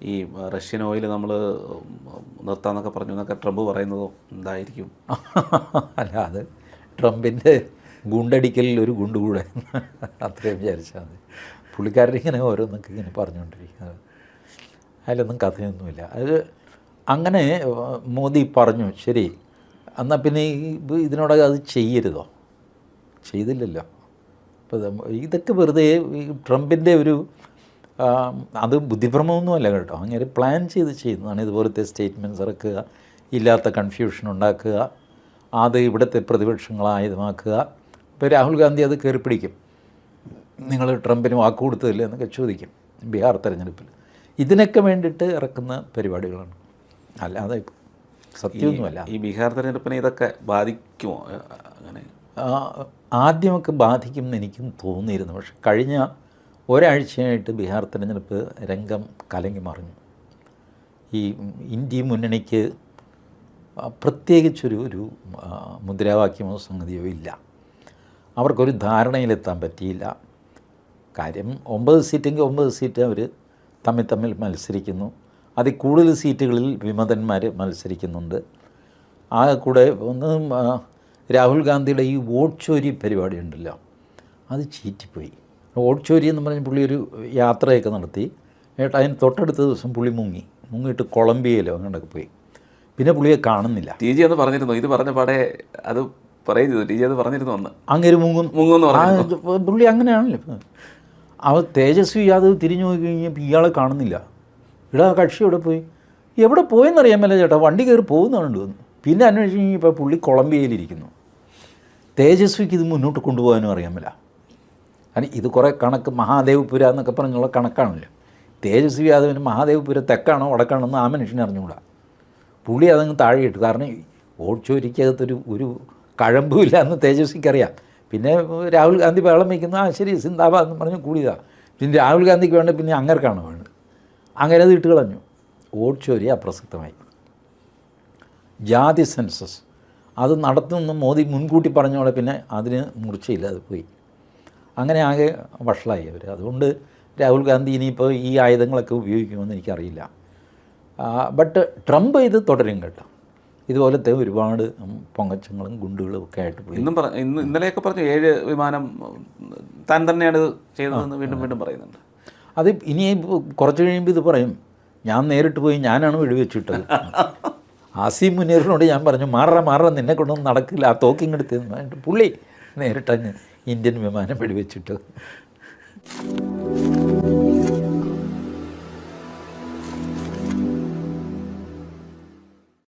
ഈ Russian oil നമ്മൾ നിർത്താന്നൊക്കെ പറഞ്ഞു എന്നൊക്കെ ട്രംപ് പറയുന്നതോ എന്തായിരിക്കും? അല്ല അത് ട്രംപിന്റെ ഗുണ്ടടിക്കലിൽ ഒരു ഗുണ്ട് കൂടെ. അത്രയും വിചാരിച്ചാൽ മതി. പുള്ളിക്കാരനിങ്ങനെ ഓരോന്നൊക്കെ ഇങ്ങനെ പറഞ്ഞുകൊണ്ടിരിക്കുന്നത് അതിലൊന്നും കഥയൊന്നുമില്ല. അത് അങ്ങനെ മോദി പറഞ്ഞു ശരി എന്നാൽ പിന്നെ ഇതിനോടകം അത് ചെയ്യരുതോ? ചെയ്തില്ലല്ലോ. അപ്പോൾ ഇതൊക്കെ വെറുതെ ട്രംപിന്റെ ഒരു അത് ബുദ്ധിഭ്രമമൊന്നുമല്ല കേട്ടോ. അങ്ങനെ പ്ലാൻ ചെയ്ത് ചെയ്യുന്നതാണ് ഇതുപോലത്തെ സ്റ്റേറ്റ്മെന്റ്സ് ഇറക്കുക ഇല്ലാത്ത കൺഫ്യൂഷൻ ഉണ്ടാക്കുക അത് ഇവിടുത്തെ പ്രതിപക്ഷങ്ങളായുധമാക്കുക ഇപ്പോൾ രാഹുൽ ഗാന്ധി അത് കയറി പിടിക്കും നിങ്ങൾ ട്രംപിന് വാക്ക് കൊടുത്തതില്ല എന്നൊക്കെ ചോദിക്കും ബീഹാർ തെരഞ്ഞെടുപ്പിൽ. ഇതിനൊക്കെ വേണ്ടിയിട്ട് ഇറക്കുന്ന പരിപാടികളാണ്. അല്ലാതെ സത്യമൊന്നുമല്ല. ഈ ബീഹാർ തെരഞ്ഞെടുപ്പിനെ ഇതൊക്കെ ബാധിക്കുമോ? അങ്ങനെ. ആദ്യമൊക്കെ ബാധിക്കുമെന്ന് എനിക്കും തോന്നിയിരുന്നു. പക്ഷെ കഴിഞ്ഞ ഒരാഴ്ചയായിട്ട് ബീഹാർ തിരഞ്ഞെടുപ്പ് രംഗം കലങ്ങി മറിഞ്ഞു. ഈ ഇന്ത്യ മുന്നണിക്ക് പ്രത്യേകിച്ചൊരു ഒരു മുദ്രാവാക്യമോ സംഗതിയോ ഇല്ല. അവർക്കൊരു ധാരണയിലെത്താൻ പറ്റിയില്ല. കാര്യം ഒമ്പത് സീറ്റെങ്കിൽ ഒമ്പത് സീറ്റ് അവർ തമ്മിൽ തമ്മിൽ മത്സരിക്കുന്നു. അതിൽ കൂടുതൽ സീറ്റുകളിൽ വിമതന്മാർ മത്സരിക്കുന്നുണ്ട്. ആ കൂടെ ഒന്ന് രാഹുൽ ഗാന്ധിയുടെ ഈ വോട്ട് ചോരി പരിപാടി ഉണ്ടല്ലോ അത് ചീറ്റിപ്പോയി. വോട്ട് ചോരി എന്ന് പറഞ്ഞ് പുള്ളി ഒരു യാത്രയൊക്കെ നടത്തി. ഏട്ടാ അതിന് തൊട്ടടുത്ത ദിവസം പുള്ളി മുങ്ങി. മുങ്ങിയിട്ട് കൊളംബിയയിലോ അങ്ങോട്ടൊക്കെ പോയി. പിന്നെ പുള്ളിയെ കാണുന്നില്ല. ടി ജി എന്ന് പറഞ്ഞിരുന്നു. ഇത് പറഞ്ഞ പാടെ അത് പറയും ചെയ്തു. ടി ജി അത് പറഞ്ഞിരുന്നു അന്ന്. അങ്ങനെ മുങ്ങും മുങ്ങും പുള്ളി അങ്ങനെയാണല്ലോ. അവ തേജസ്വി യാദവ് തിരിഞ്ഞു നോക്കി കഴിഞ്ഞപ്പോൾ ഇയാളെ കാണുന്നില്ല. ഇവിടെ ആ കക്ഷി എവിടെ പോയി? എവിടെ പോയെന്നറിയാൻ മേലെ ചേട്ടാ. വണ്ടി കയറി പോകുന്നുണ്ട് വന്നു പിന്നെ അന്വേഷിച്ച് കഴിഞ്ഞപ്പോൾ പുള്ളി കൊളംബിയയിലിരിക്കുന്നു. തേജസ്വിക്ക് ഇത് മുന്നോട്ട് കൊണ്ടുപോകാനും അറിയാൻ മേല. കാരണം ഇത് കുറേ കണക്ക് മഹാദേവപുര എന്നൊക്കെ പറഞ്ഞുള്ള കണക്കാണല്ലോ. തേജസ്വി യാദവിന് മഹാദേവപുര തെക്കാണോ വടക്കാണോ എന്ന് ആ മനുഷ്യനെ അറിഞ്ഞുകൂടാ. പുള്ളി അതങ്ങ് താഴെ ഇട്ടു കാരണം ഓടിച്ചോരിക്കകത്തൊരു ഒരു കഴമ്പുമില്ല എന്ന് തേജസ്വിക്കറിയാം. പിന്നെ രാഹുൽ ഗാന്ധി ബഹളം വയ്ക്കുന്നു. ആ ശരി സിന്ദാബാദ് എന്ന് പറഞ്ഞ് കൂടിയതാണ് പിന്നെ രാഹുൽ ഗാന്ധിക്ക് വേണ്ട പിന്നെ അങ്ങർക്കാണ് വേണ്ടത്? അങ്ങനെ അത് ഇട്ട് കളഞ്ഞു. ഓടിച്ചോരി അപ്രസക്തമായി ജാതി സെൻസസ്. അത് നടത്തുമെന്ന് മോദി മുൻകൂട്ടി പറഞ്ഞോളെ പിന്നെ അതിന് മൂർച്ചയില്ല അത് പോയി. അങ്ങനെ ആകെ വഷളായി അവർ. അതുകൊണ്ട് രാഹുൽ ഗാന്ധി ഇനിയിപ്പോൾ ഈ ആയുധങ്ങളൊക്കെ ഉപയോഗിക്കുമെന്ന് എനിക്കറിയില്ല. ബട്ട് ട്രംപ് ഇത് തുടരും കേട്ടോ. ഇതുപോലത്തെ ഒരുപാട് പൊങ്ങച്ചങ്ങളും ഗുണ്ടുകളും ഒക്കെ ആയിട്ട് പോയി. ഇന്നും പറഞ്ഞു ഇന്ന് ഇന്നലെയൊക്കെ പറഞ്ഞു ഏഴ് വിമാനം താൻ തന്നെയാണ് ചെയ്തതെന്ന് വീണ്ടും വീണ്ടും പറയുന്നുണ്ട്. അത് ഇനി കുറച്ച് കഴിയുമ്പോൾ ഇത് പറയും. ഞാൻ നേരിട്ട് പോയി ഞാനാണ് വെടിവെച്ചിട്ടത്. ആസിം മുനീറിനോട് ഞാൻ പറഞ്ഞു മാറ മാറ നിന്നെ കൊണ്ടൊന്നും നടക്കില്ല. ആ തോക്കിങ്ങെടുത്ത്. പുള്ളി നേരിട്ടങ്ങ് ഇന്ത്യൻ വിമാനം വെടിവെച്ചിട്ട്.